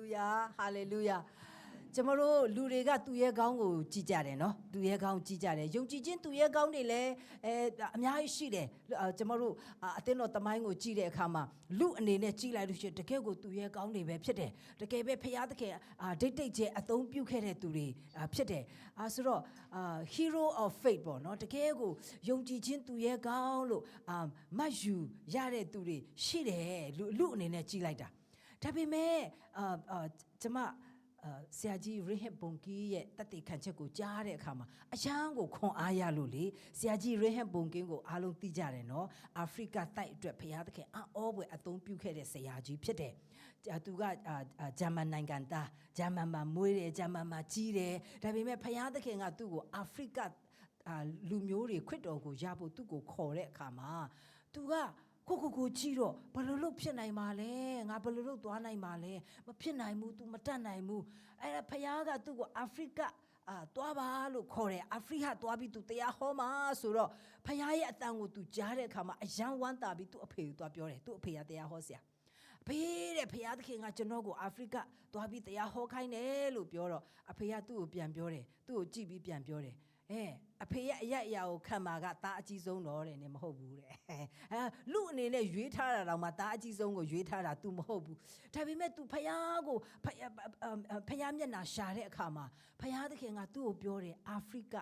လူယာဟာလေလုယာကျမတို့လူတွေကသူရဲ့ကောင်းကိုကြည်ကြတယ်နော်သူရဲ့ကောင်းကြည်ကြတယ်ယုံကြည်ခြင်းသူရဲ့ကောင်းတွေလည်းအဲအများကြီးရှိတယ်အာကျမတို့အာအတင်းတော်တမိုင်းကိုကြည်တဲ့အခါမှာလူအနေနဲ့ကြည်လိုက်လို့ရှိရင်တကယ်ကိုသူရဲ့ကောင်းတွေပဲဖြစ်တယ်တကယ်ပဲဖရာသခင်အာဒိတ်ဒိတ်ကျအသုံးပြုခဲ့တဲ့သူတွေအာဖြစ်တယ်အာဆိုတော့အာ hero of faith ပေါ့နော်တကယ်ကိုယုံကြည်ခြင်းသူရဲ့ကောင်းလို့အာမတ်ယူရတဲ့သူတွေရှိတယ်လူလူအနေနဲ့ကြည်လိုက်တာ ဒါပေမဲ့အာအာကျမအာဆရာကြီးရဟက်ဘုံကီရဲ့တတ်သိခံချက်ကိုကြားတဲ့အခါမှာအယံကိုခွန်အားရလို့လေဆရာကြီးရဟက်ဘုံကင်းကိုအားလုံးသိကြတယ်နော်အာဖရိကတိုက်အတွက်ဖရာသခင်အောဘွယ်အသုံးပြုခဲ့တဲ့ဆရာကြီးဖြစ်တယ်အာသူကအာအာဂျာမန်နိုင်ငံသားဂျာမန်မှာမွေးတယ်ဂျာမန်မှာကြီးတယ်ဒါပေမဲ့ဖရာသခင်ကသူ့ကိုအာဖရိကအာလူမျိုးတွေခွတ်တော်ကိုရဖို့သူ့ကိုခေါ်တဲ့အခါမှာသူက ကိုကိုကိုကြည့်တော့ဘယ်လိုလုပ်ဖြစ်နိုင်မှာလဲငါဘယ်လိုလုပ်သွားနိုင်မှာလဲမဖြစ်နိုင်ဘူး तू မတတ်နိုင်ဘူးအဲ့ဒါဖခင်ကသူ့ကိုအာဖရိကအာသွားပါလို့ခေါ်တယ်အာဖရိကသွားပြီး तू တရားဟောမှာဆိုတော့ဖခင်ရဲ့အတန်ကို तू ကြားတဲ့အခါမှာအယံဝမ်းတာပြီး तू အဖေကိုသွားပြောတယ်သူ့အဖေကတရားဟောဆရာအဖေတဲ့ဖခင်သခင်ကကျွန်တော်ကိုအာဖရိကသွားပြီးတရားဟောခိုင်းတယ်လို့ပြောတော့အဖေကသူ့ကိုပြန်ပြောတယ်သူ့ကိုကြည့်ပြီးပြန်ပြောတယ် အဲအဖေရဲ့အရက်အရာကိုခံမှာကသားအကြီးဆုံးတော့တယ်နေမဟုတ်ဘူးတဲ့အဲလူအနေနဲ့ရွေးထားတာတော့မှသားအကြီးဆုံးကိုရွေးထားတာ तू မဟုတ်ဘူးဒါပေမဲ့ तू ဖယားကိုဖယားဖယားမျက်နှာရှာတဲ့အခါမှာဖယားသခင်ကသူ့ကိုပြောတယ်အာဖရိက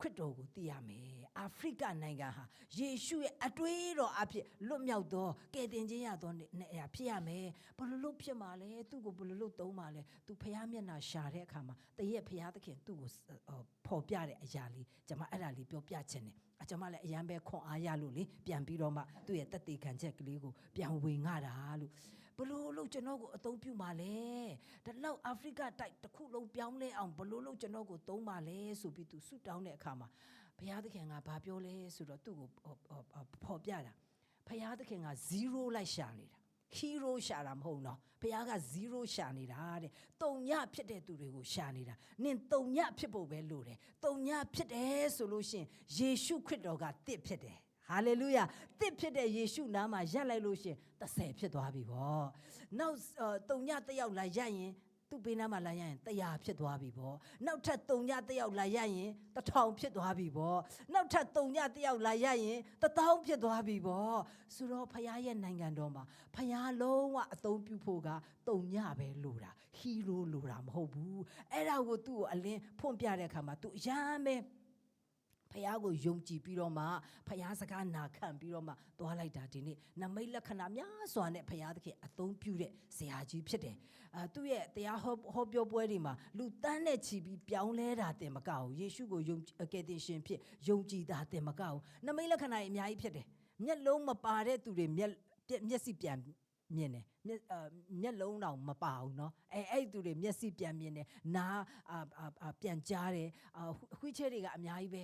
ခရစ်တော်ကိုသိရမယ် အာဖရိကနိုင်ငံဟာယေရှုရဲ့အတွေးတော်အဖြစ်လွတ်မြောက်သောကယ်တင်ခြင်းရသောနေရာဖြစ်ရမယ်ဘယ်လိုလုပ်ဖြစ်မှာလဲသူ့ကိုဘယ်လိုလုပ်သုံးမှာလဲသူဖះမျက်နှာရှာတဲ့အခါမှာတရက်ဖះသခင်သူ့ကိုဖော်ပြတဲ့အရာလေးကျွန်မအဲ့ဒါလေးပြောပြချင်တယ်အကျွန်မလည်းအရန်ပဲခွန်အားရလို့လေပြန်ပြီးတော့မှသူ့ရဲ့တက်တေခံချက်ကလေးကိုပြန်ဝင်ငါတာလို့ဘလို့လို့ကျွန်တော်ကိုအသုံးပြုမှာလဲဒါလောက်အာဖရိကတိုက်တစ်ခုလုံးပြောင်းလဲအောင်ဘလို့လို့ကျွန်တော်ကိုသုံးမှာလဲဆိုပြီးသူဆူတောင်းတဲ့အခါမှာ ဘုရားသခင်ကဘာပြောလဲဆိုတော့သူ့ကိုဖော်ပြတာဘုရားသခင်က0လိုက်ရှာနေတာ hero ရှာတာမဟုတ်တော့ဘုရားက0ရှာနေတာတဲ့တုံညဖြစ်တဲ့သူတွေကိုရှာနေတာနင်တုံညဖြစ်ဖို့ပဲလိုတယ်တုံညဖြစ်တယ်ဆိုလို့ရှိရင်ယေရှုခရစ်တော်ကတစ်ဖြစ်တယ်ဟာလေလုယာတစ်ဖြစ်တဲ့ယေရှုနားမှာရက်လိုက်လို့ရှင်30ဖြစ်သွားပြီဗောနောက်တုံညတစ်ယောက်လာရက်ရင် သူ့ဘေးနားမှာလာရရင်တရားဖြစ်သွားပြီဗောနောက်ထပ်တုံညတစ်ယောက်လာရရင်တထောင်ဖြစ်သွားပြီဗောနောက်ထပ်တုံညတစ်ယောက်လာရရင်တထောင်ဖြစ်သွားပြီဗောဆိုတော့ဖခင်ရဲ့နိုင်ငံတော်မှာဖခင်လုံးဝအသုံးပြုဖို့ကတုံညပဲလိုတာဟီးရိုးလိုတာမဟုတ်ဘူးအဲ့ဒါကိုသူ့ကိုအလင်းဖွင့်ပြတဲ့အခါမှာသူအရမ်းပဲ ဖះကိုယုံကြည်ပြီးတော့မှဖះစကားနာခံပြီးတော့မှသွားလိုက်တာဒီနေ့နမိတ်လက္ခဏာများစွာနဲ့ဖះသခင်အသုံးပြုတဲ့ဇာကြီးဖြစ်တယ်။အာသူ့ရဲ့တရားဟောဟောပြောပွဲတွေမှာလူတန်းနဲ့ချီပြီးပြောင်းလဲတာတင်မကဘူးယေရှုကိုယုံကယ်တင်ရှင်ဖြစ်ယုံကြည်တာတင်မကဘူးနမိတ်လက္ခဏာကြီးအများကြီးဖြစ်တယ်။မျက်လုံးမပါတဲ့သူတွေမျက်မျက်စိပြန် မြင်တယ်မျက်မျက်လုံးတော့မပါဘူးเนาะအဲအဲ့သူတွေမျက်စိပြန်မြင်တယ်နားအာပြန်ကြားတယ်ခွေးချဲတွေကအများကြီးပဲ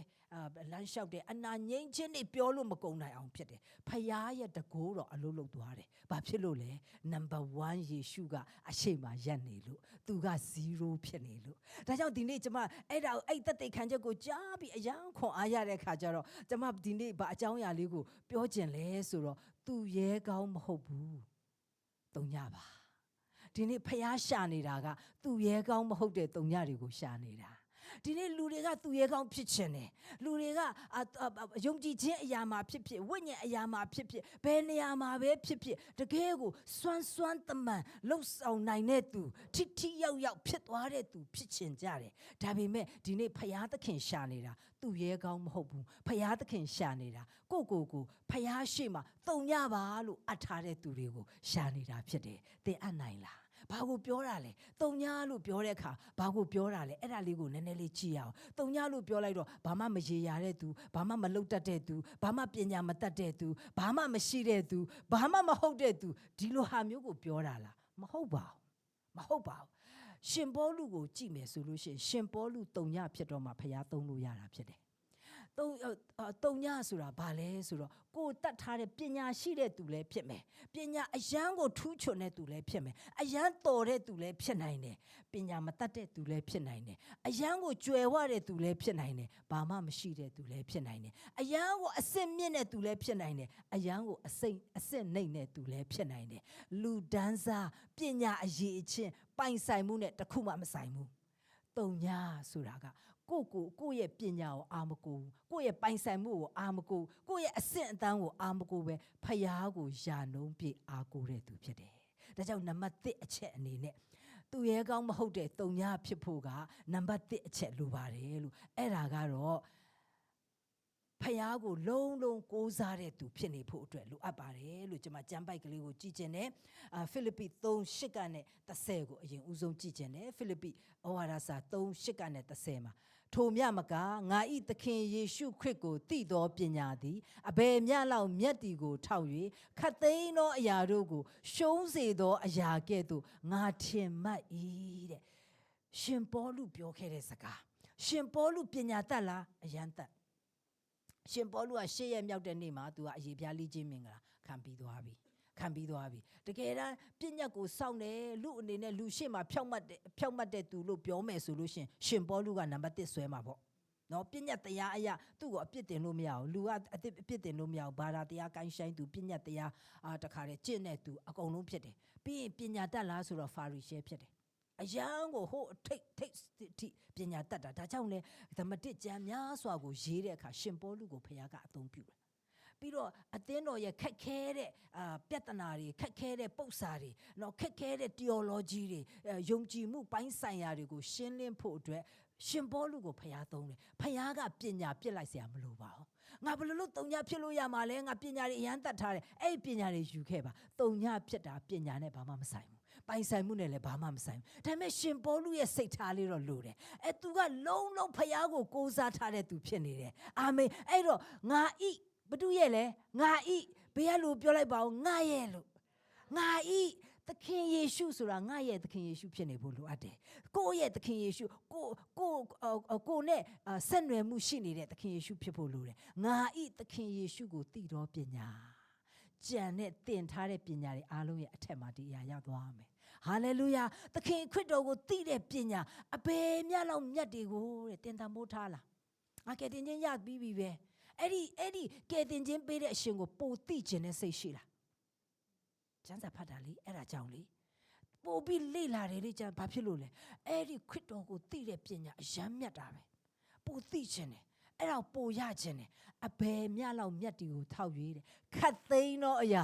လမ်းလျှောက်တယ်အနာငိမ့်ချင်းတွေပြောလို့မကုန်နိုင်အောင်ဖြစ်တယ်ဖယားရဲ့တကိုးတော့အလုံးလုံးသွားတယ်ဘာဖြစ်လို့လဲနံပါတ်1ယေရှုကအရှိမရက်နေလို့သူက0ဖြစ်နေလို့ဒါကြောင့်ဒီနေ့ကျမအဲ့ဒါအဲ့တက်တိတ်ခံချက်ကိုကြားပြီးအယံခွန်အားရတဲ့ခါကျတော့ကျမဒီနေ့ဘာအကြောင်းအရာလေးကိုပြောကျင်လဲဆိုတော့သူရဲကောင်းမဟုတ်ဘူး တုံညပါဒီနေ့ဖျားရှာနေတာကသူ့ရဲကောင်းမဟုတ်တဲ့တုံညတွေကိုရှာနေတာ ဒီနေ့လူတွေကသူရဲကောင်းဖြစ်ချင်တယ်လူတွေကယုံကြည်ခြင်းအရာမှာဖြစ်ဖြစ်ဝိညာဉ်အရာမှာဖြစ်ဖြစ်ဘယ်နေရာမှာပဲဖြစ်ဖြစ်တကယ်ကိုစွမ်းစွမ်းတမန်လှုပ်ဆောင်နိုင်တဲ့သူထိထိရောက်ရောက်ဖြစ်သွားတဲ့သူဖြစ်ချင်ကြတယ်ဒါပေမဲ့ဒီနေ့ဖယားသခင်ရှာနေတာသူရဲကောင်းမဟုတ်ဘူးဖယားသခင်ရှာနေတာကိုကိုကိုဖယားရှိမှတုံညပါလို့အပ်ထားတဲ့သူတွေကိုရှာနေတာဖြစ်တယ်သင်အပ်နိုင်လား ဘာကိုပြောတာလဲတုံညာလို့ပြောတဲ့အခါဘာကိုပြောတာလဲအဲ့ဒါလေးကိုနည်းနည်းလေးကြည့်ရအောင်တုံညာလို့ပြောလိုက်တော့ဘာမှမရေရာတဲ့သူဘာမှမလုတ်တတ်တဲ့သူဘာမှပညာမတတ်တဲ့သူဘာမှမရှိတဲ့သူဘာမှမဟုတ်တဲ့သူဒီလိုဟာမျိုးကိုပြောတာလားမဟုတ်ပါဘူးမဟုတ်ပါဘူးရှင်ပေါလုကိုကြည့်မယ်ဆိုလို့ရှိရင်ရှင်ပေါလုတုံညဖြစ်တော့မှဖျားသုံးလို့ရတာဖြစ်တယ် တုံအာတုံညဆိုတာဘာလဲဆိုတော့ကိုယ်တတ်ထားတဲ့ပညာရှိတဲ့သူလည်းဖြစ်မယ်ပညာအယံကိုထူးချွန်တဲ့သူလည်းဖြစ်မယ်အယံတော်တဲ့သူလည်းဖြစ်နိုင်တယ်ပညာမတတ်တဲ့သူလည်းဖြစ်နိုင်တယ်အယံကိုကြွယ်ဝတဲ့သူလည်းဖြစ်နိုင်တယ်ဘာမှမရှိတဲ့သူလည်းဖြစ်နိုင်တယ်အယံကိုအစစ်မြင့်တဲ့သူလည်းဖြစ်နိုင်တယ်အယံကိုအစိမ့်အစစ်နှိမ့်တဲ့သူလည်းဖြစ်နိုင်တယ်လူဒန်းစားပညာအရေးအချင်းပိုင်ဆိုင်မှုနဲ့တခုမှမဆိုင်ဘူးတုံညာဆိုတာက ကိုယ့်ကိုယ်ကိုယ့်ရဲ့ပညာကိုအာမကိုဘူးကိုယ့်ရဲ့ပိုင်ဆိုင်မှုကိုအာမကိုဘူးကိုယ့်ရဲ့အဆင့်အတန်းကိုအာမကိုပဲဖျားကိုယာနှုံးပြည့်အာကိုတဲ့သူဖြစ်တယ်။ဒါကြောင့်နံပါတ်1အချက်အနေနဲ့သူရဲကောင်းမဟုတ်တဲ့တုံညာဖြစ်ဖို့ကနံပါတ်1အချက်လိုပါတယ်လို့အဲ့ဒါကတော့ဖျားကိုလုံးလုံးကိုးစားတဲ့သူဖြစ်နေဖို့အတွက်လိုအပ်ပါတယ်လို့ကျွန်မကြမ်းပိုက်ကလေးကိုကြည့်ခြင်းနဲ့အာဖိလိပ္ပိ3 8ကနဲ့30ကိုအရင်ဦးဆုံးကြည့်ခြင်းနဲ့ဖိလိပ္ပိဩဝါဒစာ3 8ကနဲ့30မှာ ထိုမြမကငါဤသခင်ယေရှုခရစ်ကိုတည်သောပညာသည်အဘယ်မျှလောက်မြတ်တီကိုထောက်၍ခတ်သိမ်းသောအရာတို့ကို ရှုံးစေသောအရာကဲ့သို့ငါထင်မှတ်၏တဲ့ရှင်ပေါလုပြောခဲ့တဲ့စကားရှင်ပေါလုပညာတတ်လားအယံတတ်ရှင်ပေါလုကရှေ့ရက်မြောက်တဲ့နေ့မှာသူကအရေးပြားလိချင်းမင်္ဂလာခံပြီးသွားပြီ ခံပြီးသွားပြီတကယ်တမ်းပြည့်ညတ်ကိုစောင့်တယ်လူအနေနဲ့လူရှေ့မှာဖြောက်မှတ်တဲ့ဖြောက်မှတ်တဲ့သူလို့ပြောမယ်ဆိုလို့ရှရင်ရှင်ပေါလုကနံပါတ်1ဆွဲမှာပေါ့နော်ပြည့်ညတ်တရားအရာသူ့ကိုအပြစ်တင်လို့မရဘူးလူကအပြစ်အပြစ်တင်လို့မရဘူးဘာသာတရားကိုင်းဆိုင်သူပြည့်ညတ်တရားအာတခါတည်းကျင့်တဲ့သူအကုန်လုံးဖြစ်တယ်ပြီးရင်ပညာတတ်လားဆိုတော့ဖာရီရှဲဖြစ်တယ်အယံကိုဟိုအထိတ်ထိတ်ထိပညာတတ်တာဒါကြောင့်လဲသမတစ်ကြံများစွာကိုရေးတဲ့အခါရှင်ပေါလုကိုဖခင်ကအသုံးပြုတယ် ပြီးတော့အသင်းတော်ရဲ့ခက်ခဲတဲ့အာပြဿနာတွေခက်ခဲတဲ့ပု္ပ္ပစာတွေနော်ခက်ခဲတဲ့ theology တွေအဲယုံကြည်မှုပိုင်းဆိုင်ရာတွေကိုရှင်းလင်းဖို့အတွက်ရှင်ပေါလုကိုဖခင်သုံးတယ်ဖခင်ကပညာပြစ်လိုက်เสียမလို့ပါဘူးငါဘယ်လိုလုပ်တုံညာဖြစ်လို့ရမှာလဲငါပညာတွေအရန်တတ်ထားတယ်အဲ့ဒီပညာတွေယူခဲ့ပါတုံညာဖြစ်တာပညာနဲ့ဘာမှမဆိုင်ဘူး ပိုင်ဆိုင်မှုနဲ့လည်းဘာမှမဆိုင်ဘူးဒါပေမဲ့ရှင်ပေါလုရဲ့စိတ်ထားလေးတော့လိုတယ်အဲသူကလုံးလုံးဖျားကိုကိုးစားထားတဲ့သူဖြစ်နေတယ်အာမင်အဲ့တော့ငါဤ ဘသူရဲ့လဲငါဤဘယ်ရလို့ပြောလိုက်ပါဦးငါရဲ့လို့ငါဤသခင်ယေရှုဆိုတာငါရဲ့သခင်ယေရှုဖြစ်နေဖို့လိုအပ်တယ်ကိုယ့်ရဲ့သခင်ယေရှုကိုကိုအော်ကိုနဲ့အာဆက်နွယ်မှုရှိနေတဲ့သခင်ယေရှုဖြစ်ဖို့လိုတယ်ငါဤသခင်ယေရှုကိုတည်တော်ပညာကြံနဲ့တင်ထားတဲ့ပညာတွေအားလုံးရဲ့အထက်မှာဒီအရာရောက်သွားမယ်။ဟာလေလုယာသခင်ခရစ်တော်ကိုသိတဲ့ပညာအဘယ်မျှလောက်မြတ်တွေကိုတဲ့တင်တန်မိုးထားလား။ငါကယ်တင်ခြင်းရပြီးပြီပဲ။ အဲ့ဒီအဲ့ဒီကယ်တင်ခြင်းပေးတဲ့အရှင်ကိုပိုသိခြင်းနဲ့စိတ်ရှိလား။ကျမ်းစာဖတ်တာလေအဲ့ဒါကြောင့်လေပို့ပြီးလေ့လာတယ်လေကျမ်းဘာဖြစ်လို့လဲ။အဲ့ဒီခရစ်တော်ကိုသိတဲ့ပညာအယမ်းမြတ်တာပဲ။ပိုသိခြင်းတယ်အဲ့တော့ပိုရခြင်းတယ်အဘယ်မျှလောက်မြတ်တီကိုထောက်ရွေးတယ်ခတ်သိမ်းသောအရာ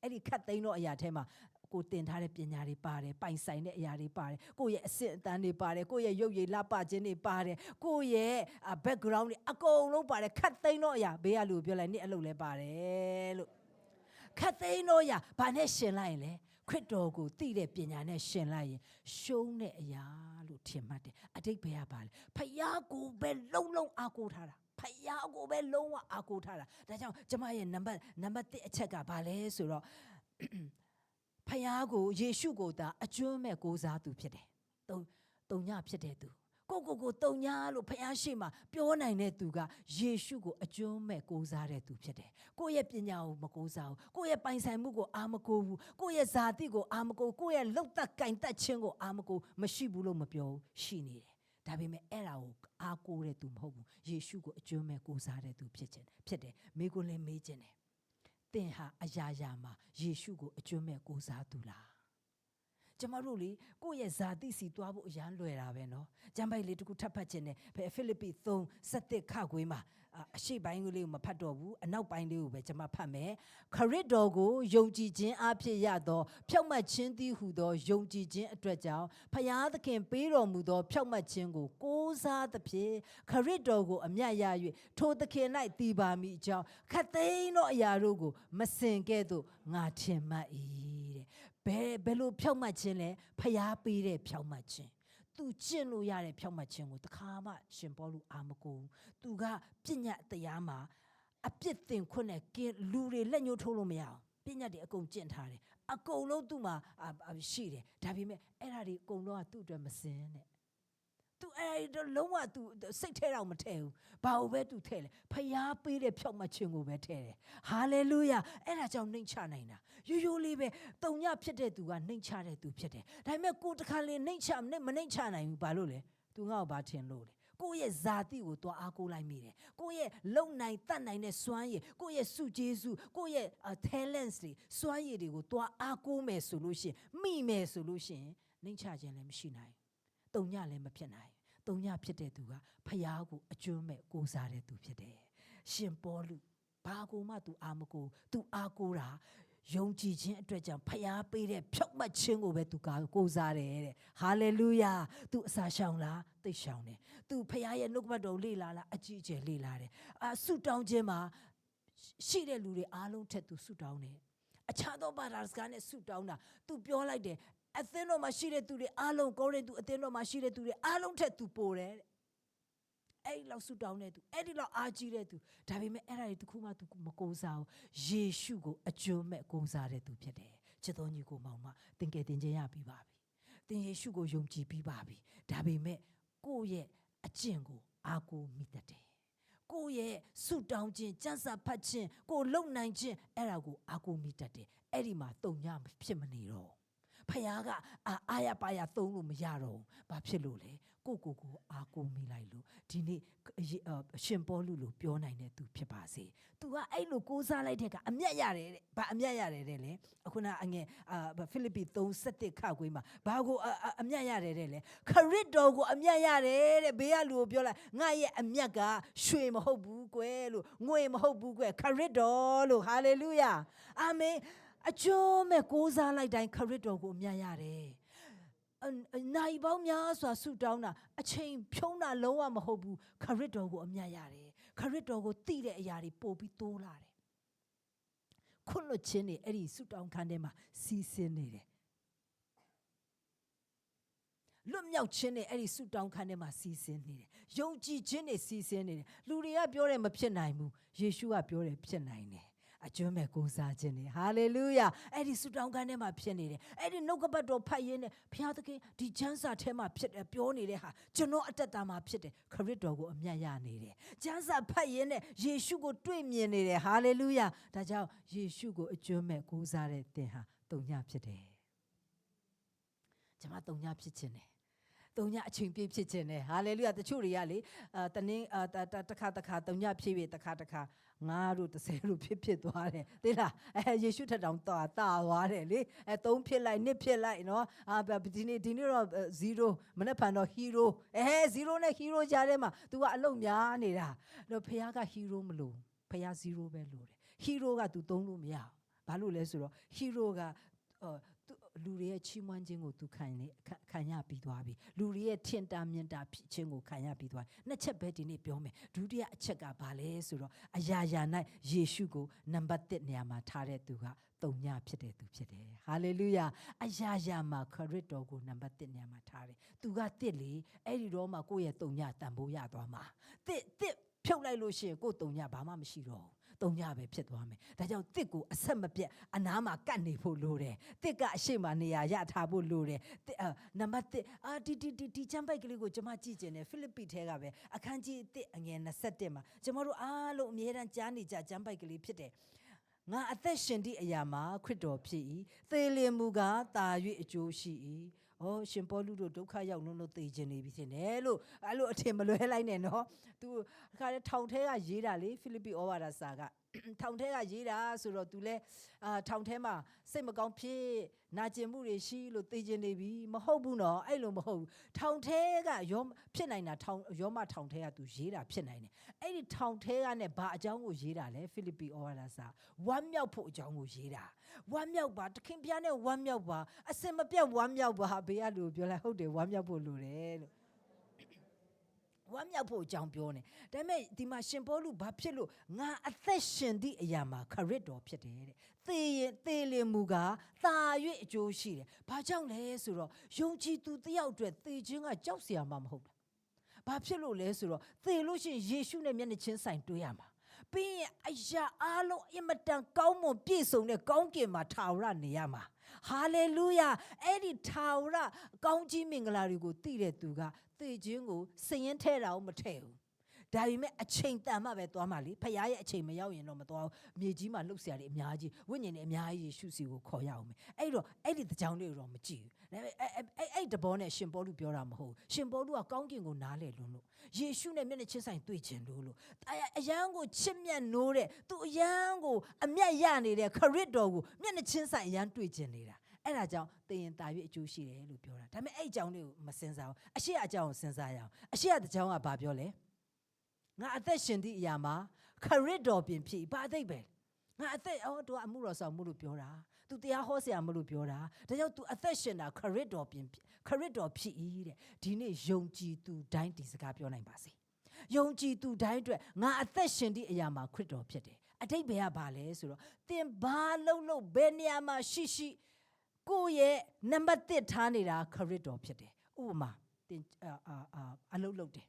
အဲ့ဒီခတ်သိမ်းသောအရာထဲမှာ ကိုတင်ထားတဲ့ပညာတွေပါတယ်ပိုင်ဆိုင်တဲ့အရာတွေပါတယ်ကိုယ့်ရဲ့အစစ်အတန်းတွေပါတယ်ကိုယ့်ရဲ့ရုပ်ရည်လှပခြင်းတွေပါတယ်ကိုယ့်ရဲ့ background တွေအကုန်လုံးပါတယ်ခတ်သိမ်းသောအရာဘေးကလူကိုပြောလိုက်နေ့အလုပ်လဲပါတယ်လို့ခတ်သိမ်းတော့ရဘာနဲ့ရှင်လိုက်ရင်လဲခရစ်တော်ကိုသိတဲ့ပညာနဲ့ရှင်လိုက်ရင်ရှုံးတဲ့အရာလို့ထင်မှတ်တယ်အတိတ်ဘယ်ကပါလဲဖယားကိုပဲလုံးလုံးအားကိုးထားတာဖယားကိုပဲလုံးဝအားကိုးထားတာဒါကြောင့်ကျမရဲ့နံပါတ်နံပါတ်1အချက်ကဘာလဲဆိုတော့ ဖယားကိုယေရှုကိုသာအကျွမ်းမဲ့ကိုးစားသူဖြစ်တယ်တုံတုံညဖြစ်တဲ့သူကိုကိုကိုတုံညာလို့ဖယားရှိမှပြောနိုင်တဲ့သူကယေရှုကိုအကျွမ်းမဲ့ကိုးစားတဲ့သူဖြစ်တယ်ကိုယ့်ရဲ့ပညာကိုမကိုးစားဘူးကိုယ့်ရဲ့ပိုင်ဆိုင်မှုကိုအာမကိုဘူးကိုယ့်ရဲ့ဇာတိကိုအာမကိုကိုယ့်ရဲ့လှုပ်သက်ကင်တက်ခြင်းကိုအာမကိုမရှိဘူးလို့မပြောဘူးရှိနေတယ်ဒါပေမဲ့အဲ့ဒါကိုအားကိုးတဲ့သူမဟုတ်ဘူးယေရှုကိုအကျွမ်းမဲ့ကိုးစားတဲ့သူဖြစ်ခြင်းဖြစ်တယ်မိကိုလည်းမေးခြင်းတယ် သင်ဟာအရာရာမှာယေရှုကိုအကျွမ်းမဲ့ကိုးစားသူလား ကျမတို့လေကိုယ့်ရဲ့ဇာတိစီသွားဖို့အရန်လွယ်တာပဲနော်ကျမ်းပိုက်လေးတစ်ခုထပ်ဖတ်ခြင်းနဲ့ဘယ်ဖိလိပ္ပိ3 7ခခွေးမှာအရှိပိုင်းလေးကိုမဖတ်တော့ဘူးအနောက်ပိုင်းလေးကိုပဲကျမဖတ်မယ်ခရစ်တော်ကိုယုံကြည်ခြင်းအဖြစ်ရသောဖြောက်မှတ်ခြင်းသည်ဟုသောယုံကြည်ခြင်းအတွက်ကြောင့်ဖျားသခင်ပေးတော်မူသောဖြောက်မှတ်ခြင်းကိုကိုးစားသဖြင့်ခရစ်တော်ကိုအမြတ်ရ၍ထိုသခင်၌တည်ပါမိအကြောင်းခတ်သိမ်းသောအရာတို့ကိုမစင်ကဲ့သို့ငါထင်မှတ်၏ ဘယ်ဘယ်လိုဖြောက်မှတ်ခြင်းလဲဖျားပေးတဲ့ဖြောက်မှတ်ခြင်းသူကျင့်လို့ရတဲ့ဖြောက်မှတ်ခြင်းကိုတခါမှရှင်ပေါလုအာမကိုဘူးသူကပြညတ်တရားမှာအပြစ်တင်ခွင့်နဲ့ကင်းလူတွေလက်ညှိုးထိုးလို့မရအောင်ပြညတ်တွေအကုန်ကျင့်ထားတယ်အကုန်လုံးသူ့မှာအာအာရှိတယ်ဒါပေမဲ့အဲ့ဒါတွေအကုန်လုံးကသူ့အတွက်မစင်တဲ့ သူအဲ့ဒါလုံးဝသူစိတ်ထဲတော့မထဲဘူးဘာလို့ပဲသူထဲလဲဖျားပေးတဲ့ဖြောက်မချင်းကိုပဲထဲတယ်ဟာလေလုယာအဲ့ဒါကြောင့်နှိမ်ချနိုင်တာရိုးရိုးလေးပဲတုံညဖြစ်တဲ့သူကနှိမ်ချတဲ့သူဖြစ်တယ်ဒါပေမဲ့ကိုတခါလေနှိမ်ချမနှိမ်ချနိုင်ဘူးဘာလို့လဲသူငါ့ကိုဘာထင်လို့လဲကိုယ့်ရဲ့ဇာတိကိုသွားအားကိုးလိုက်မိတယ်ကိုယ့်ရဲ့လုံနိုင်တတ်နိုင်တဲ့စွမ်းရည်ကိုယ့်ရဲ့စုကျေးစုကိုယ့်ရဲ့ talents တွေစွမ်းရည်တွေကိုသွားအားကိုးမယ်ဆိုလို့ရှိရင်မိမယ်ဆိုလို့ရှိရင်နှိမ့်ချခြင်းလည်းမရှိနိုင်တုံညလည်းမဖြစ်နိုင် ဘူးတုံညဖြစ်တဲ့သူကဖျားကိုအကျွမ်းမဲ့ကိုးစားတဲ့သူဖြစ်တယ်ရှင်ပေါလုဘာကိုမှ तू အာမကို तू အာကိုတာယုံကြည်ခြင်းအတွက်ကြောင့်ဖျားပေးတဲ့ဖြောက်မှတ်ခြင်းကိုပဲ तू ကိုးစားတယ်တဲ့ဟာလေလုယာ तू အစာရှောင်လားသိပ်ရှောင်တယ် तू ဖျားရဲ့နှုတ်ကပတ်တော်လေ့လာလားအကြီးအကျယ်လေ့လာတယ်အာဆုတောင်းခြင်းမှာရှိတဲ့လူတွေအားလုံးထက် तू ဆုတောင်းတယ်အခြားသောဘာသာစကားနဲ့ဆုတောင်းတာ तू ပြောလိုက်တယ် အသင်းတော်မှာရှိတဲ့သူတွေအားလုံးကိုရင်သူအသင်းတော်မှာရှိတဲ့သူတွေအားလုံးထက် तू ပိုတယ်တဲ့အဲ့ဒီလောက်ဆုတောင်းတဲ့သူအဲ့ဒီလောက်အားကြီးတဲ့သူဒါပေမဲ့အဲ့ဒါတွေတခုမှ तू မကိုးစားဘူးယေရှုကိုအကျွမ်းမဲ့ကိုးစားတဲ့သူဖြစ်တယ်ချစ်တော်ညီကိုမောင်မသင်ကယ်တင်ခြင်းရပြီးပါပြီသင်ယေရှုကိုယုံကြည်ပြီးပါပြီဒါပေမဲ့ကိုယ့်ရဲ့အကျင့်ကိုအားကိုးမိတတ်တယ်ကိုယ့်ရဲ့ဆုတောင်းခြင်းစံစာဖတ်ခြင်းကိုယ်လုံနိုင်ခြင်းအဲ့ဒါကိုအားကိုးမိတတ်တယ်အဲ့ဒီမှာတုံညဖြစ်မနေတော့ ဖခင်ကအာအာရပါရသုံးလို့မရတော့ဘူးဘာဖြစ်လို့လဲကိုကိုကိုအားကိုးမိလိုက်လို့ဒီနေ့အရှင်ပေါလုလို့ပြောနိုင်တဲ့သူဖြစ်ပါစေ။ तू ကအဲ့လိုကိုးစားလိုက်တဲ့ကအမျက်ရတယ်တဲ့။ဘာအမျက်ရတယ်တဲ့လဲ။အခုနအငယ်အာဖိလိပ္ပိ3:7ခါခွေးမှာဘာကိုအမျက်ရတယ်တဲ့လဲ။ခရစ်တော်ကိုအမျက်ရတယ်တဲ့။ဘေးကလူကိုပြောလိုက်ငါရဲ့အမျက်ကရွှေမဟုတ်ဘူးကွယ်လို့ငွေမဟုတ်ဘူးကွယ်ခရစ်တော်လို့ဟာလေလုယာ။အာမင်။ အကျိုးမဲ့ကိုးစားလိုက်တိုင်းခရစ်တော်ကိုအမျက်ရတယ်။နိုင်ပေါင်းများစွာဆူတောင်းတာအချိန်ဖြုံးတာလုံးဝမဟုတ်ဘူးခရစ်တော်ကိုအမြတ်ရတယ်ခရစ်တော်ကိုသိတဲ့အရာတွေပို့ပြီးတိုးလာတယ်ခွလွတ်ခြင်းတွေအဲ့ဒီဆူတောင်းခန်းထဲမှာစီးဆင်းနေတယ်လွတ်မြောက်ခြင်းနဲ့အဲ့ဒီဆူတောင်းခန်းထဲမှာစီးဆင်းနေတယ်ယုံကြည်ခြင်းနဲ့စီးဆင်းနေတယ်လူတွေကပြောတယ်မဖြစ်နိုင်ဘူးယေရှုကပြောတယ်ဖြစ်နိုင်တယ် အကျွမ်းမဲ့ကိုးစားခြင်းနေဟာလေလုယာအဲ့ဒီဆုတောင်းခန်းထဲမှာဖြစ်နေတယ်အဲ့ဒီနှုတ်ကပတ်တော်ဖတ်ရင်းနဲ့ဘုရားသခင်ဒီချမ်းစာထဲမှာဖြစ်တယ်ပြောနေတဲ့ဟာကျွန်တော်အတက်တာမှာဖြစ်တယ်ခရစ်တော်ကိုအမျက်ရနေတယ်ချမ်းစာဖတ်ရင်းနဲ့ယေရှုကိုတွေ့မြင်နေတယ်ဟာလေလုယာဒါကြောင့်ယေရှုကိုအကျွမ်းမဲ့ကိုးစားတဲ့သင်ဟာတုံညဖြစ်တယ်ကျွန်မတုံညဖြစ်ခြင်းတယ်တုံညအချိန်ပြည့်ဖြစ်ခြင်းနဲ့ဟာလေလုယာတချို့တွေကလေအာတနင်းအာတခါတခါတုံညဖြစ်ပြီတခါတခါ 9တို့10တို့ဖြစ်ဖြစ်သွားတယ်သိလားအဲယေရှုထက်တောင်တာတာသွားတယ်လေအဲ3ဖြစ်လိုက်2ဖြစ်လိုက်နော်အာဒီနေ့ဒီနေ့တော့0မနေ့ဖန်တော့ hero အဲ0နဲ့ hero ကြားထဲမှာ तू ကအလုံများနေတာတော့ဖခင်က hero မလို့ဖခင်0ပဲလို့တယ် hero က तू သုံးလို့မရဘာလို့လဲဆိုတော့ hero က လူတွေရဲ့ချီးမွမ်းခြင်းကိုသူခံနေခံရပြီးသွားပြီလူတွေရဲ့ထင်တာမြင်တာဖြစ်ခြင်းကိုခံရပြီးသွားနှစ်ချက်ပဲဒီနေ့ပြောမယ်ဒုတိယအချက်ကဘာလဲဆိုတော့အရာရာ၌ယေရှုကိုနံပါတ်1နေရာမှာထားတဲ့သူကတုံညဖြစ်တဲ့သူဖြစ်တယ်ဟာလေလုယာအရာရာမှာခရစ်တော်ကိုနံပါတ်1နေရာမှာထားတယ်သူကတစ်လေအဲ့ဒီတော့မှကိုယ့်ရဲ့တုံညတန်ဖိုးရသွားမှာတစ်တစ်ဖြုတ်လိုက်လို့ရှိရင်ကိုယ်တုံညဘာမှမရှိတော့ဘူး သုံးညပဲဖြစ်သွားမယ်ဒါကြောင့်တစ်ကိုအဆက်မပြတ်အနားမှာကတ်နေဖို့လိုတယ်တစ်ကအရှိမနေရာရထားဖို့လိုတယ်တစ်နံပါတ်1အာဒီဒီဒီဒီချမ်းပိုက်ကလေးကိုကျွန်မကြည့်ကျင်တယ်ဖိလိပ္ပိထဲကပဲအခန်းကြီး1အငယ်27မှာကျွန်တော်တို့အားလုံးအမြဲတမ်းကြားနေကြချမ်းပိုက်ကလေးဖြစ်တယ်ငါအသက်ရှင်သည့်အရာမှာခရစ်တော်ဖြစ်၏သေလင်မူကားတာ၍အကျိုးရှိ၏ ဩရှင်ပေါလုတို့ဒုက္ခရောက်လုံးလို့သိကျင်နေပြီရှင်တယ်လို့အဲ့လိုအထင်မလွဲလိုက်နဲ့နော်သူခါတဲ့ထောင်ထဲကရေးတာလေဖိလိပ္ပိဩဝါဒစာက ထောင်ထဲကရေးတာဆိုတော့ तू လဲအာထောင်ထဲမှာစိတ်မကောင်းဖြစ်နာကျင်မှုတွေရှိလို့သိကျင်နေပြီမဟုတ်ဘူးနော်အဲ့လိုမဟုတ်ဘူးထောင်ထဲကရောဖြစ်နိုင်တာထောင်ရောမထောင်ထဲက तू ရေးတာဖြစ်နိုင်တယ်အဲ့ဒီထောင်ထဲကနဲ့ဘာအကြောင်းကိုရေးတာလဲဖိလိပ္ပိဩဝါဒစာဝမ်းမြောက်ဖို့အကြောင်းကိုရေးတာဝမ်းမြောက်ပါတခင်ဖျားနဲ့ဝမ်းမြောက်ပါအစင်မပြတ်ဝမ်းမြောက်ပါဘေးကလူပြောလိုက်ဟုတ်တယ်ဝမ်းမြောက်ဖို့လိုတယ်လို့ ဝမ်းမြောက်ဖို့အကြောင်းပြောနေဒါပေမဲ့ဒီမှာရှင်ပေါလုဘာဖြစ်လို့ငါအသက်ရှင်သည့်အရာမှာခရစ်တော်ဖြစ်တယ်တဲ့သေရင်သေလင်မူကားသာ၍အကျိုးရှိတယ်ဘာကြောင့်လဲဆိုတော့ယုံကြည်သူတယောက်အတွက်သေခြင်းကကြောက်စရာမှမဟုတ်ဘူးဘာဖြစ်လို့လဲဆိုတော့သေလို့ရှိရင်ယေရှုနဲ့မျက်နှာချင်းဆိုင်တွေ့ရမှာပြီးရင်အရာအားလုံးအင်မတန်ကောင်းမွန်ပြည့်စုံတဲ့ကောင်းကင်မှာထာဝရနေရမှာဟာလေလုယာအဲ့ဒီထာဝရအကောင်းကြီးမင်္ဂလာတွေကိုသိတဲ့သူက သေခြင်းကိုစည်ရင်ထဲတာကိုမထဲဘူးဒါပေမဲ့အချိန်တန်မှပဲသွားမှလေဖခင်ရဲ့အချိန်မရောက်ရင်တော့မသွားဘူးမြေကြီးမှာလှုပ်ရှားတယ်အများကြီးဝိညာဉ်နဲ့အများကြီးယေရှုစီကိုခေါ်ရအောင်မယ်အဲ့တော့အဲ့ဒီတကြောင်လေးကိုတော့မကြည့်ဘူးဒါပေမဲ့အဲ့အဲ့အဲ့တဘောနဲ့ရှင်ပေါလုပြောတာမဟုတ်ဘူးရှင်ပေါလုကကောင်းကင်ကိုနားလေလွန်းလို့ယေရှုနဲ့မျက်နှာချင်းဆိုင်တွေ့ချင်လို့လို့အရန်ကိုချစ်မြတ်နိုးတဲ့သူအရန်ကိုအမျက်ရနေတဲ့ခရစ်တော်ကိုမျက်နှာချင်းဆိုင်အရန်တွေ့ချင်နေတာ အဲ့ဒါကြောင့်သင်ရင်တာ၍အကျိုးရှိတယ်လို့ပြောတာဒါပေမဲ့အဲ့အကြောင်းလေးကိုမစင်စားဘူးအရှိအကြောင်းကိုစင်စားရအောင်အရှိအတကြောင်းကဘာပြောလဲငါအသက်ရှင်သည့်အရာမှာခရစ်တော်ပြင်ဖြစ်ဘာအသိပဲငါအသက်အော်သူကအမှုတော်ဆောင်မှုလို့ပြောတာသူတရားဟောဆရာမလို့ပြောတာဒါကြောင့် तू အသက်ရှင်တာခရစ်တော်ပြင်ခရစ်တော်ဖြစ်၏တဲ့ဒီနေ့ယုံကြည်သူတိုင်းဒီစကားပြောနိုင်ပါစေယုံကြည်သူတိုင်းအတွက်ငါအသက်ရှင်သည့်အရာမှာခရစ်တော်ဖြစ်တယ်အတိတ်ဘယ်ကဘာလဲဆိုတော့သင်ဘာလုံးလို့ဘယ်နေရာမှာရှိရှိ ကိုယ့်ရဲ့နံပါတ်1ထားနေတာခရစ်တော်ဖြစ်တယ်ဥပမာသင်အာအာအာအလုံးလုံးတယ်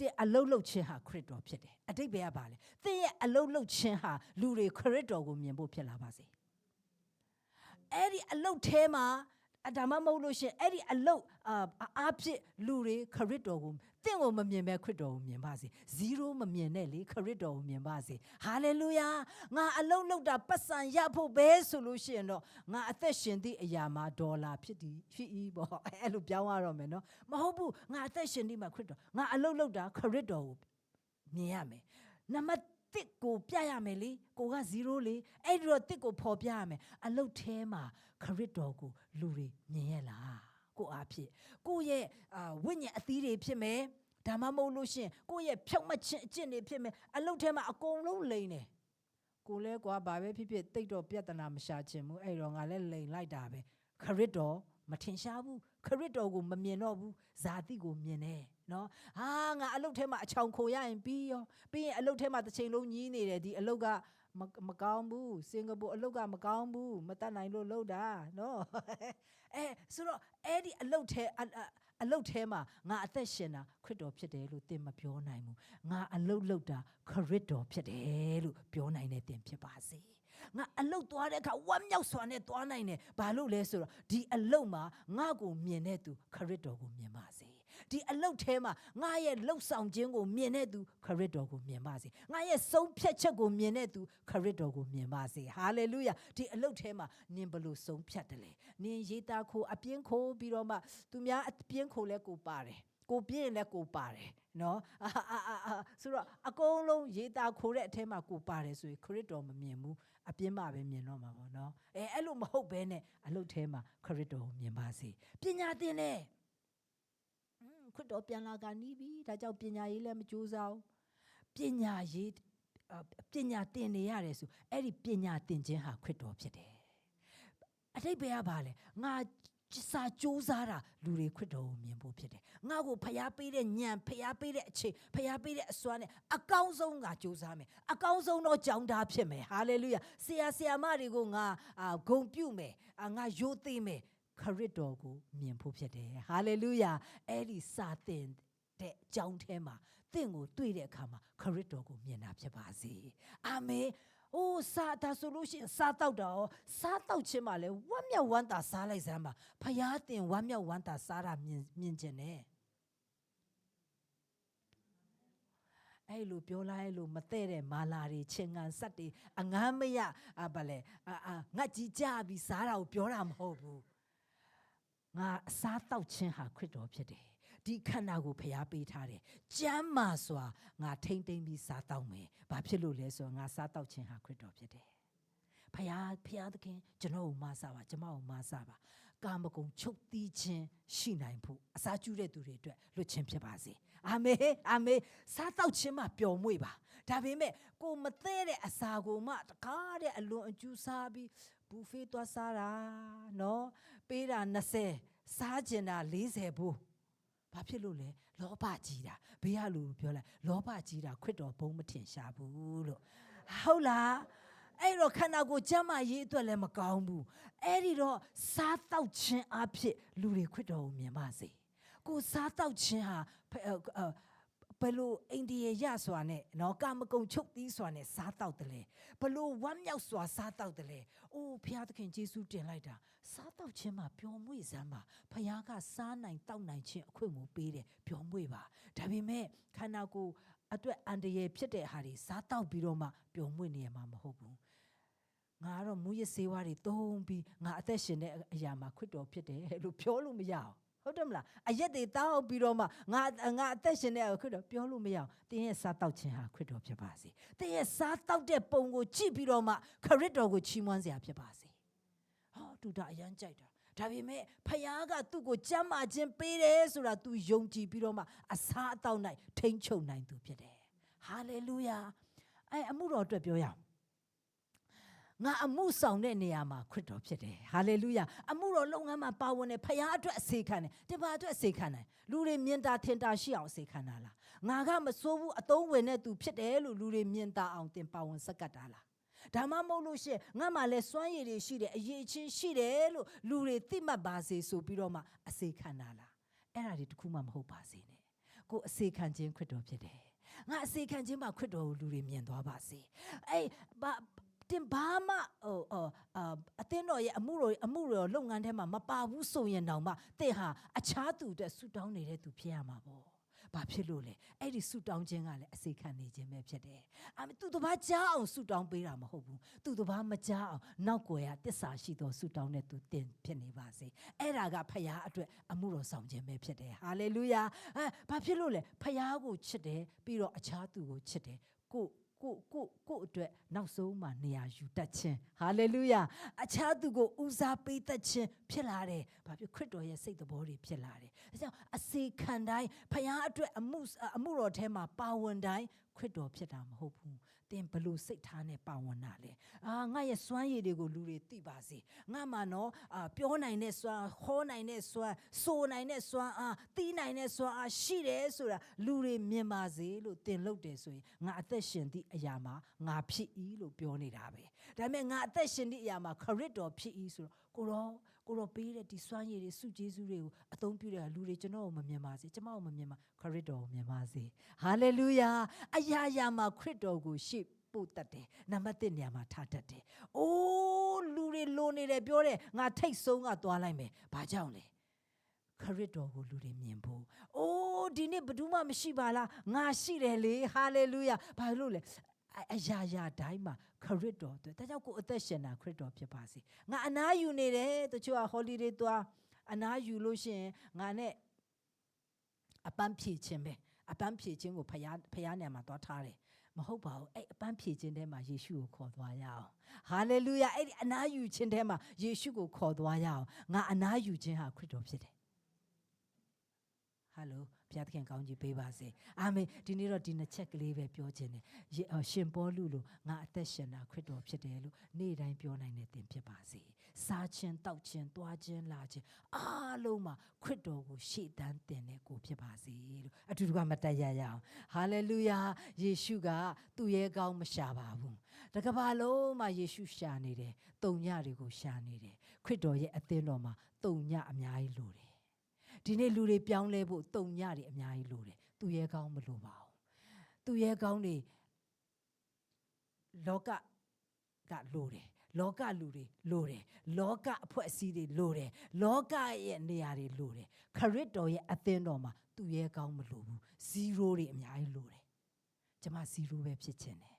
တဲ့အလုတ်လုတ်ခြင်းဟာခရစ်တော်ဖြစ်တယ်အတိတ်ဘယ်ကပါလဲသင်ရဲ့အလုတ်လုတ်ခြင်းဟာလူတွေခရစ်တော်ကိုမြင်ဖို့ဖြစ်လာပါစေအဲ့ဒီအလုတ်ထဲမှာ အဒါမှမဟုတ်လို့ရှရင်အဲ့ဒီအလုတ်အာအားဖြစ်လူတွေခရစ်တော်ကိုတင့်ကိုမမြင်ပဲခရစ်တော်ကိုမြင်ပါစေဇီးရိုးမမြင်နဲ့လေခရစ်တော်ကိုမြင်ပါစေဟာလေလုယာငါအလုတ်လုတ်တာပတ်စံရဖို့ပဲဆိုလို့ရှိရင်တော့ငါအသက်ရှင်သည့်အရာမှာဒေါ်လာဖြစ်သည်ဖြစ်ဤပေါ့အဲ့လိုပြောင်းရတော့မယ်နော်မဟုတ်ဘူးငါအသက်ရှင်သည့်မှာခရစ်တော်ငါအလုတ်လုတ်တာခရစ်တော်ကိုမြင်ရမယ်နံပါတ်တစ်ကိုပြရမယ်လေကိုက0လေအဲ့ဒီတော့တစ်ကိုဖော်ပြရမယ်အလုတ်ထဲမှာ ခရစ်တော်ကိုလူတွေမြင်ရလားကိုအားဖြစ်ကိုရဲ့အာဝိညာဉ်အသီးတွေဖြစ်မယ်ဒါမှမဟုတ်လို့ရှင်ကိုရဲ့ဖြောက်မှတ်ခြင်းအကျင့်တွေဖြစ်မယ်အလုတ်ထဲမှာအကုန်လုံးလိန်တယ်ကိုလဲကွာဘာပဲဖြစ်ဖြစ်တိတ်တော့ပြဿနာမရှာချင်ဘူးအဲ့တော့ငါလဲလိန်လိုက်တာပဲခရစ်တော်မထင်ရှားဘူးခရစ်တော်ကိုမမြင်တော့ဘူးဇာတိကိုမြင်တယ်နော်ဟာငါအလုတ်ထဲမှာအချောင်ခိုရရင်ပြီးရောပြီးရင်အလုတ်ထဲမှာတစ်ချိန်လုံးညည်းနေတယ်ဒီအလုတ်က မမကောင်းဘူးစင်ကာပူအလုတ်ကမကောင်းဘူးမတတ်နိုင်လို့လှုပ်တာနော်အဲဆိုတော့အဲ့ဒီအလုတ်ထဲအလုတ်ထဲမှာငါအသက်ရှင်တာခရစ်တော်ဖြစ်တယ်လို့သင်မပြောနိုင်ဘူးငါအလုတ်လုတ်တာခရစ်တော်ဖြစ်တယ်လို့ပြောနိုင်တဲ့သင်ဖြစ်ပါစေငါအလုတ်သွားတဲ့အခါဝမ်းမြောက်စွာနဲ့သွားနိုင်တယ်ဘာလို့လဲဆိုတော့ဒီအလုတ်မှာငါ့ကိုမြင်တဲ့သူခရစ်တော်ကိုမြင်ပါစေ ဒီအလုတ်ထဲမှာငါရဲ့လှုပ်ဆောင်ခြင်းကိုမြင်တဲ့သူခရစ်တော်ကိုမြင်ပါစေငါရဲ့ဆုံးဖြတ်ချက်ကိုမြင်တဲ့သူခရစ်တော်ကိုမြင်ပါစေဟာလေလုယာဒီအလုတ်ထဲမှာနင်ဘလို့ဆုံးဖြတ်တယ်လေနင်ရေးသားခိုးအပြင်းခိုးပြီးတော့မှသူများအပြင်းခိုးလဲကိုပါတယ်ကိုပြင်းလည်းကိုပါတယ်နော်အာအာအာဆိုတော့အကုန်လုံးရေးတာခိုးတဲ့အထဲမှာကိုပါတယ်ဆိုရင်ခရစ်တော်မမြင်ဘူးအပြင်းမှပဲမြင်တော့မှာပေါ့နော်အဲအဲ့လိုမဟုတ်ဘဲနဲ့အလုတ်ထဲမှာခရစ်တော်ကိုမြင်ပါစေပညာသင်တဲ့ ခရစ်တော်ပြန်လာကနီးပြီဒါကြောင့်ပညာရေးလည်းမကြိုးစားဘူးပညာရေးပညာသင်နေရတယ်ဆိုအဲ့ဒီပညာသင်ခြင်းဟာခရစ်တော်ဖြစ်တယ်အတိတ်ဘယ်ကပါလဲငါစာစူးစားတာလူတွေခရစ်တော်ကိုမြင်ဖို့ဖြစ်တယ်ငါ့ကိုဖျားပေးတဲ့ညံဖျားပေးတဲ့အချိန်ဖျားပေးတဲ့အစွမ်းနဲ့အကောင်းဆုံးကစူးစားမယ်အကောင်းဆုံးတော့ကြောင်းသားဖြစ်မယ်ဟာလေလုယာဆရာဆရာမတွေကိုငါဂုံပြုမယ်ငါယိုသေးမယ် ခရစ်တော်ကိုမြင်ဖို့ဖြစ်တယ်ဟာလေလုယာအဲ့ဒီစာသင်တဲ့အကြောင်းထဲမှာသင်ကိုတွေ့တဲ့အခါမှာခရစ်တော်ကိုမြင်တာဖြစ်ပါစေအာမင်အိုးစားဒါဆိုလို့ရှိရင်စားတော့တော့စားတော့ချင်းမှလည်းဝမ်းမြောက်ဝမ်းသာစားလိုက်စမ်းပါဖယားတင်ဝမ်းမြောက်ဝမ်းသာစားတာမြင်မြင်ကျင်တယ်အဲ့လိုပြောလိုက်လို့မတဲ့တဲ့မာလာတွေချင်းငံဆက်တွေအငမ်းမရအာဗလဲအာအာငတ်ကြီးကြပြီးစားတာကိုပြောတာမဟုတ်ဘူး ငါအစားတောက်ခြင်းဟာခရစ်တော်ဖြစ်တယ်ဒီခန္ဓာကိုဖျားပေးထားတယ်။ကျမ်းမာစွာငါထိမ့်သိမ့်ပြီးစားတောက်မယ်။ဘာဖြစ်လို့လဲဆိုတော့ငါစားတောက်ခြင်းဟာခရစ်တော်ဖြစ်တယ်။ဖျားဖျားသခင်ကျွန်တော်ကိုမဆပါကျွန်မကိုမဆပါ။ကာမဂုဏ်ချုပ်တီးခြင်းရှိနိုင်ဖို့အစာကျူးတဲ့သူတွေအတွက်လွတ်ခြင်းဖြစ်ပါစေ။အာမင်အာမင်စားတောက်ခြင်းမှာပျော်မွေ့ပါ။ဒါပေမဲ့ကိုမသေးတဲ့အစာကိုမှတကားတဲ့အလွန်အကျူးစားပြီး ဘူဖေးသွားစားတာနော်ပေးတာ20စားကျင်တာ40ဘူးဘာဖြစ်လို့လဲလောဘကြီးတာဘေးကလူပြောလိုက်လောဘကြီးတာခွတ်တော်ဘုံမထင်ရှားဘူးလို့ဟုတ်လားအဲ့တော့ခန္ဓာကိုယ်ကျမ်းမာရေးအတွက်လည်းမကောင်းဘူးအဲ့ဒီတော့စားတောက်ခြင်းအဖြစ်လူတွေခွတ်တော်ကိုမြင်ပါစေကိုစားတောက်ခြင်းဟာ ဘယ်လိုအိန္ဒိယရစွာနဲ့နော်ကာမကုံချုပ်သီးစွာနဲ့စားတောက်တယ်လဲဘယ်လိုဝမ်းမြောက်စွာစားတောက်တယ်လဲအိုးဖျားသခင်ယေရှုတင်လိုက်တာစားတောက်ခြင်းမှာပျော်မွေ့စမ်းပါဖျားကစားနိုင်တောက်နိုင်ခြင်းအခွင့်ကိုပေးတယ်ပျော်မွေ့ပါဒါပေမဲ့ခန္ဓာကိုယ်အတွက်အန္တရာယ်ဖြစ်တဲ့ဟာတွေစားတောက်ပြီးတော့မှပျော်မွေ့နေရမှာမဟုတ်ဘူးငါကတော့မူရစေဝါတွေသုံးပြီးငါအသက်ရှင်တဲ့အရာမှာခွတ်တော်ဖြစ်တယ်လို့ပြောလို့မရအောင် ဟုတ်တယ်မလားအရက်တွေတောက်ပြီးတော့မှငါငါအသက်ရှင်တဲ့ခွတ်တော်ပြောလို့မရအောင်တင်းရဲ့စားတောက်ခြင်းဟာခွတ်တော်ဖြစ်ပါစေတင်းရဲ့စားတောက်တဲ့ပုံကိုကြည့်ပြီးတော့မှခရစ်တော်ကိုချီးမွမ်းစရာဖြစ်ပါစေဟောတူတာအရန်ကြိုက်တာဒါပေမဲ့ဖခင်ကသူ့ကိုကြမ်းမာခြင်းပေးတယ်ဆိုတာ तू ယုံကြည်ပြီးတော့မှအစားအသောက်၌ထိမ့်ချုပ်နိုင်သူဖြစ်တယ်ဟာလေလုယာအဲအမှုတော်အတွက်ပြောရအောင် ငါအမှုဆောင်တဲ့နေရာမှာခရစ်တော်ဖြစ်တယ်ဟာလေလုယာအမှုတော်လုပ်ငန်းမှာပါဝင်တယ်ဖခင်အတွက်အစေခံတယ်တပါအတွက်အစေခံတယ်လူတွေမြင်တာထင်တာရှိအောင်အစေခံတာလားငါကမစိုးဘူးအသုံးဝင်တဲ့သူဖြစ်တယ်လို့လူတွေမြင်တာအောင်တင်ပါဝင်စက္ကတ်တာလားဒါမှမဟုတ်လို့ရှိရင်ငါမှလည်းစွမ်းရည်တွေရှိတယ်အရေးချင်းရှိတယ်လို့လူတွေသိမှတ်ပါစေဆိုပြီးတော့မှအစေခံတာလားအဲ့ဒါတွေတခုမှမဟုတ်ပါစေနဲ့ကိုအစေခံခြင်းခရစ်တော်ဖြစ်တယ်ငါအစေခံခြင်းမှာခရစ်တော်ကိုလူတွေမြင်သွားပါစေအဲ့ဘာ တင်ဘာမှဟိုအာအတင်းတော်ရဲ့အမှုတော်အမှုတော်လုပ်ငန်းထဲမှာမပါဘူးဆိုရင်တောင်မှတဲ့ဟာအခြားသူအတွက်ဆူတောင်းနေတဲ့သူဖြစ်ရမှာပေါ့ဘာဖြစ်လို့လဲအဲ့ဒီဆူတောင်းခြင်းကလည်းအစိခံနေခြင်းပဲဖြစ်တယ်။အာသူတစ်ပါးကြားအောင်ဆူတောင်းပေးတာမဟုတ်ဘူး။သူတစ်ပါးမကြားအောင်နောက်ွယ်ရတစ္ဆာရှိသောဆူတောင်းတဲ့သူတင်ဖြစ်နေပါစေ။အဲ့ဒါကဖခင်အတွက်အမှုတော်ဆောင်ခြင်းပဲဖြစ်တယ်။ဟာလေလုယာ။အဲဘာဖြစ်လို့လဲဖခင်ကိုချစ်တယ်ပြီးတော့အခြားသူကိုချစ်တယ်ကို ကိုကိုကိုအတွက်နောက်ဆုံးမှနေရာယူတတ်ခြင်းဟာလေလုယာအခြားသူကိုဦးစားပေးတတ်ခြင်းဖြစ်လာတယ်ဘာဖြစ်ခရစ်တော်ရဲ့စိတ်တော်တွေဖြစ်လာတယ်အဲကြောင့်အစေခံတိုင်းဖခင်အတွက်အမှုအမှုတော်ထဲမှာပါဝင်တိုင်းခရစ်တော်ဖြစ်တာမဟုတ်ဘူး သင်ဘလို့စိတ်ထားနဲ့ပါဝင်တာလဲအာငါရဲ့စွမ်းရည်တွေကိုလူတွေသိပါစေငါမှနော်အာပြောနိုင်တဲ့စွမ်းဟောနိုင်တဲ့စွမ်းဆိုနိုင်တဲ့စွမ်းအားတီးနိုင်တဲ့စွမ်းအားရှိတယ်ဆိုတာလူတွေမြင်ပါစေလို့သင်လုပ်တယ်ဆိုရင်ငါအသက်ရှင်သည့်အရာမှာငါဖြစ်၏လို့ပြောနေတာပဲ ဒါပေမဲ့ငါအသက်ရှင်သည့်အရာမှာခရစ်တော်ဖြစ်၏ဆိုတော့ကိုရောကိုရောပေးတဲ့ဒီစွမ်းရည်တွေစုကျေးဇူးတွေကိုအသုံးပြုတဲ့လူတွေကျွန်တော်ကိုမမြင်ပါစေကျွန်မကိုမမြင်ပါခရစ်တော်ကိုမြင်ပါစေဟာလေလုယာအရာရာမှာခရစ်တော်ကိုရှေ့ပို့တတ်တယ်နံပါတ်1နေရာမှာထားတတ်တယ်အိုးလူတွေလိုနေတယ်ပြောတယ်ငါထိတ်ဆုံးကသွားလိုက်မယ်ဘာကြောင့်လဲခရစ်တော်ကိုလူတွေမြင်ဖို့။အိုးဒီနေ့ဘယ်သူမှမရှိပါလား။ငါရှိတယ်လေ။ဟာလေလုယာ။ဘာလို့လဲ။ အရာရာတိုင်းမှာခရစ်တော်အတွက်ဒါကြောင့်ကိုအသက်ရှင်တာခရစ်တော်ဖြစ်ပါစေ။ငါအနားယူနေတယ်တချို့က holiday သွားအနားယူလို့ရှိရင်ငါနဲ့အပန်းဖြေခြင်းပဲအပန်းဖြေခြင်းကိုဖျားဖျားနေမှာသွားထားတယ်မဟုတ်ပါဘူးအဲ့အပန်းဖြေခြင်းထဲမှာယေရှုကိုခေါ်သွားရအောင်ဟာလေလုယာအဲ့ဒီအနားယူခြင်းထဲမှာယေရှုကိုခေါ်သွားရအောင်ငါအနားယူခြင်းဟာခရစ်တော်ဖြစ်တယ် ဟယ်လိုဘုရားသခင်ကောင်းကြီးပေးပါစေအာမင်ဒီနေ့တော့ဒီနှစ်ချက်ကလေးပဲပြောခြင်းတယ်ရှင်ပေါလုလိုငါအသက်ရှင်တာခရစ်တော်ဖြစ်တယ်လို့နေ့တိုင်းပြောနိုင်တဲ့သင်ဖြစ်ပါစေစားခြင်းတောက်ခြင်းသွားခြင်းလာခြင်းအားလုံးမှာခရစ်တော်ကိုရှေ့တန်းတင်တဲ့ကိုဖြစ်ပါစေလို့အတူတူကမတက်ရရအောင်ဟာလေလုယာယေရှုကသူ့ရဲ့ကောင်းမရှာပါဘူးတကဘာလုံးမှာယေရှုရှာနေတယ်တုံညတွေကိုရှာနေတယ်ခရစ်တော်ရဲ့အသင်းတော်မှာတုံညအများကြီးလိုတယ် ဒီနေ့လူတွေပြောင်းလဲဖို့တုံညတွေအများကြီးလိုတယ်သူရဲ့ကောင်းမလိုပါဘူးသူရဲ့ကောင်းတွေလောကကလိုတယ်လောကလူတွေလိုတယ်လောကအဖွဲ့အစည်းတွေလိုတယ်လောကရဲ့နေရာတွေလိုတယ်ခရစ်တော်ရဲ့အသင်းတော်မှာသူရဲ့ကောင်းမလိုဘူးဇီရိုတွေအများကြီးလိုတယ်ကျမဇီရိုပဲဖြစ်ချင်တယ်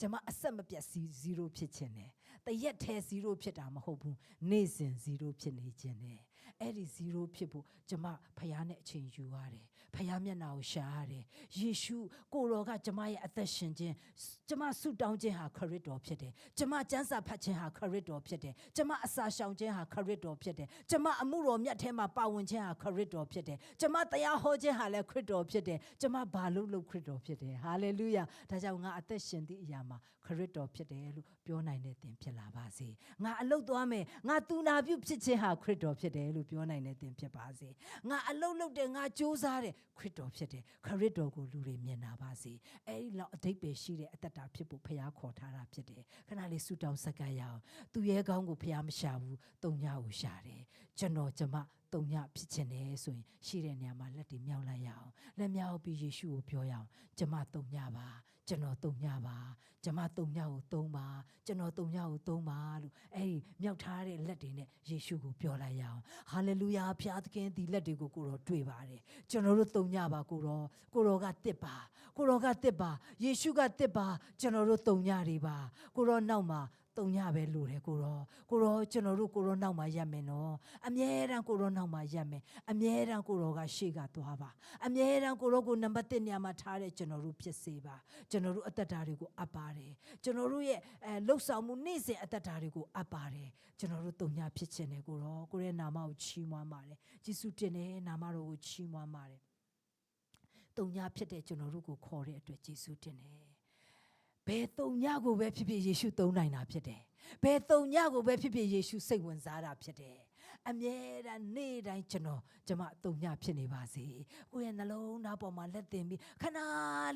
ကျမအဆက်မပြတ်ဇီရိုဖြစ်ချင်တယ်တရက်ထဲဇီရိုဖြစ်တာမဟုတ်ဘူးနေ့စဉ်ဇီရိုဖြစ်နေခြင်းတယ် အဲ့ဒီဇီရိုဖြစ်ဖို့ကျမဖခင်နဲ့အချိန်ယူရတယ်ဖခင်မျက်နှာကိုရှာရတယ်ယေရှုကိုတော်ကကျမရဲ့အသက်ရှင်ခြင်းကျမဆုတောင်းခြင်းဟာခရစ်တော်ဖြစ်တယ်ကျမကျမ်းစာဖတ်ခြင်းဟာခရစ်တော်ဖြစ်တယ်ကျမအစာရှောင်ခြင်းဟာခရစ်တော်ဖြစ်တယ်ကျမအမှုတော်မြတ်ထဲမှာပါဝင်ခြင်းဟာခရစ်တော်ဖြစ်တယ်ကျမတရားဟောခြင်းဟာလည်းခရစ်တော်ဖြစ်တယ်ကျမဘာလို့လို့ခရစ်တော်ဖြစ်တယ်ဟာလေလုယာဒါကြောင့်ငါအသက်ရှင်သည့်အရာမှာခရစ်တော်ဖြစ်တယ်လို့ပြောနိုင်တဲ့သင်ဖြစ်လာပါစေငါအလုတ်သွားမယ်ငါသူနာပြုဖြစ်ခြင်းဟာခရစ်တော်ဖြစ်တယ်လို့ပြောနိုင်တဲ့သင်ဖြစ်ပါစေငါအလုတ်လုတ်တယ်ငါစူးစမ်းတယ်ခရစ်တော်ဖြစ်တယ်ခရစ်တော်ကိုလူတွေမြင်နာပါစေအဲဒီလောက်အတိတ်ပဲရှိတဲ့အတ္တတာဖြစ်ဖို့ဖခင်ခေါ်ထားတာဖြစ်တယ်ခဏလေးဆူတောင်းဆက်ကပ်ရအောင်သူရဲ့ကောင်းကိုဖခင်မရှာဘူးတုံညာကိုရှာတယ်ကျွန်တော်ကျမ တုံညဖြစ်ခြင်းတယ်ဆိုရင်ရှိတဲ့နေရာမှာလက်တွေမြောက်လိုက်ရအောင်လက်မြောက်ပြီးယေရှုကိုပြောရအောင်ကျမတုံညပါကျွန်တော်တုံညပါကျမတုံညကိုသုံးပါကျွန်တော်တုံညကိုသုံးပါလို့အဲ့ဒီမြောက်ထားတဲ့လက်တွေနဲ့ယေရှုကိုပြောလိုက်ရအောင်ဟာလေလုယာဖျားသခင်ဒီလက်တွေကိုကိုတော်တွေ့ပါတယ်ကျွန်တော်တို့တုံညပါကိုတော်ကိုတော်ကတစ်ပါကိုတော်ကတစ်ပါယေရှုကတစ်ပါကျွန်တော်တို့တုံညတွေပါကိုတော်နောက်မှာ တုံညပဲလို့တယ်ကိုရောကိုရောကျွန်တော်တို့ကိုရောနောက်မှာရက်မယ်နော်အမြဲတမ်းကိုရောနောက်မှာရက်မယ်အမြဲတမ်းကိုရောကရှေ့ကသွားပါအမြဲတမ်းကိုရောကိုနံပါတ်1နေရာမှာထားတဲ့ကျွန်တော်တို့ဖြစ်စေပါကျွန်တော်တို့အသက်တာတွေကိုအပ်ပါတယ်ကျွန်တော်တို့ရဲ့အဲလှုပ်ဆောင်မှုနေ့စဉ်အသက်တာတွေကိုအပ်ပါတယ်ကျွန်တော်တို့တုံညဖြစ်ခြင်းတယ်ကိုရောကိုရဲ့နာမကိုချီးမွမ်းပါတယ်ယေရှုတင်တဲ့နာမတော်ကိုချီးမွမ်းပါတယ်တုံညဖြစ်တဲ့ကျွန်တော်တို့ကိုခေါ်တဲ့အတွက်ယေရှုတင်တယ် ဘယ်တုံညကိုပဲဖြစ်ဖြစ်ယေရှုသုံးနိုင်တာဖြစ်တယ်။ဘယ်တုံညကိုပဲဖြစ်ဖြစ်ယေရှုစိတ်ဝင်စားတာဖြစ်တယ်။အမြဲတမ်းနေ့တိုင်းကျွန်တော်ကျမတုံညဖြစ်နေပါစေ။ကိုယ့်ရဲ့နှလုံးသားပေါ်မှာလက်တင်ပြီးခဏ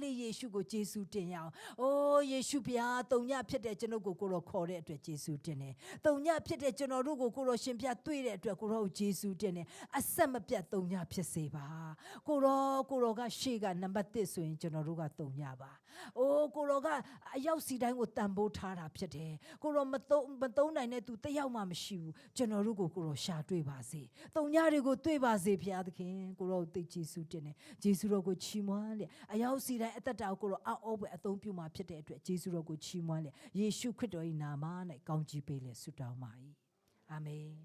လေးယေရှုကိုယေရှုတင်ရအောင်။အိုးယေရှုဖျားတုံညဖြစ်တဲ့ကျွန်တော်ကိုကိုတော်ခေါ်တဲ့အတွက်ယေရှုတင်တယ်။တုံညဖြစ်တဲ့ကျွန်တော်တို့ကိုကိုတော်ရှင်ဖျားတွေ့တဲ့အတွက်ကိုတော်ကိုယေရှုတင်တယ်။အဆက်မပြတ်တုံညဖြစ်စေပါ။ကိုတော်ကိုတော်ကရှေ့ကနံပါတ်1ဆိုရင်ကျွန်တော်တို့ကတုံညပါ။ အိုးကိုရောကအရောက်စီတိုင်းကိုတန်ဖိုးထားတာဖြစ်တယ်။ကိုရောမသုံးမသုံးနိုင်တဲ့သူတစ်ယောက်မှမရှိဘူး။ကျွန်တော်တို့ကိုကိုရောရှာတွေ့ပါစေ။တုံညတွေကိုတွေ့ပါစေဖခင်သခင်။ကိုရောကိုသိကျေးဇူးတင်တယ်။ကျေးဇူးတော်ကိုချီးမွမ်းတယ်။အရောက်စီတိုင်းအသက်တာကိုကိုရောအောက်ပွဲအသုံးပြုမှာဖြစ်တဲ့အတွက်ကျေးဇူးတော်ကိုချီးမွမ်းတယ်။ယေရှုခရစ်တော်၏နာမ၌ကောင်းချီးပေးလေဆုတောင်းပါ၏။အာမင်